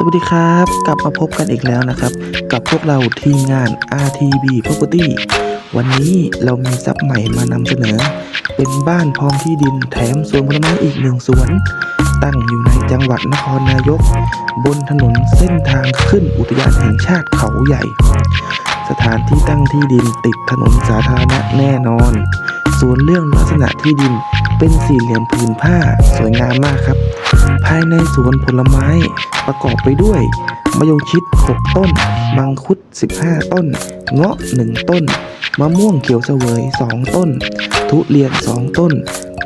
สวัสดีครับ กลับมาพบกันอีกแล้วนะครับ กับพวกเราทีมงาน RTB Property วันนี้เรามีทรัพย์ใหม่มานำเสนอ เป็นบ้านพร้อมที่ดินแถมสวนผลไม้อีกหนึ่งสวน ตั้งอยู่ในจังหวัดนครนายก บนถนนเส้นทางขึ้นอุทยานแห่งชาติเขาใหญ่ สถานที่ตั้งที่ดินติดถนนสาธารณะแน่นอน ส่วนเรื่องลักษณะที่ดินเป็นสี่เหลี่ยมผืนผ้าสวยงามมากครับ ภายในสวนผลไม้ประกอบไปด้วยมะยงชิด 6 ต้น มังคุด 15 ต้น เงาะ 1 ต้น มะม่วงเขียวเสวย 2 ต้น ทุเรียน 2 ต้น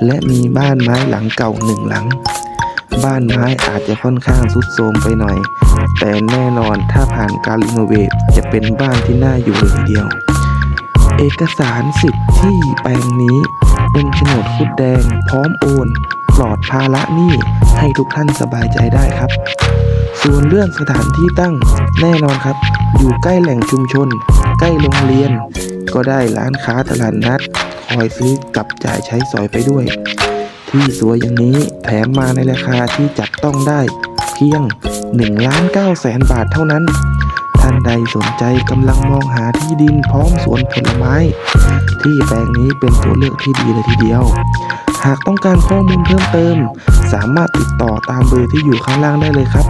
และมีบ้านไม้หลังเก่าหนึ่งหลัง บ้านไม้อาจจะค่อนข้างทรุดโทรมไปหน่อย แต่แน่นอนถ้าผ่านการรีโนเวทจะเป็นบ้านที่น่าอยู่เลยทีเดียว เอกสารสิทธิ์ที่แปลงนี้เป็นโฉนดคุดแดงพร้อมโอน ปลอดภาระหนี้ให้ทุกท่านสบายใจได้ครับ ส่วนเรื่องสถานที่ตั้งแน่นอนครับ อยู่ใกล้แหล่งชุมชน ใกล้โรงเรียน ก็ได้ร้านค้าตลาดนัด คอยซื้อกับจ่ายใช้สอยไปด้วย ที่สวยอย่างนี้แถมมาในราคาที่จับต้องได้ เพียง1ล้าน9แสนบาทเท่านั้นท่านใดสนใจกำลังมองหาที่ดินพร้อมสวนผลไม้ ที่แปลงนี้เป็นตัวเลือกที่ดีเลยทีเดียว หากต้องการข้อมูลเพิ่มเติม สามารถติดต่อตามเบอร์ที่อยู่ข้างล่างได้เลยครับ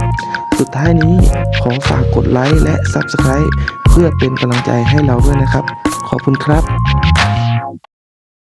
สุดท้ายนี้ขอฝากกดไลค์และ Subscribe เพื่อเป็นกำลังใจให้เราด้วยนะครับ ขอบคุณครับ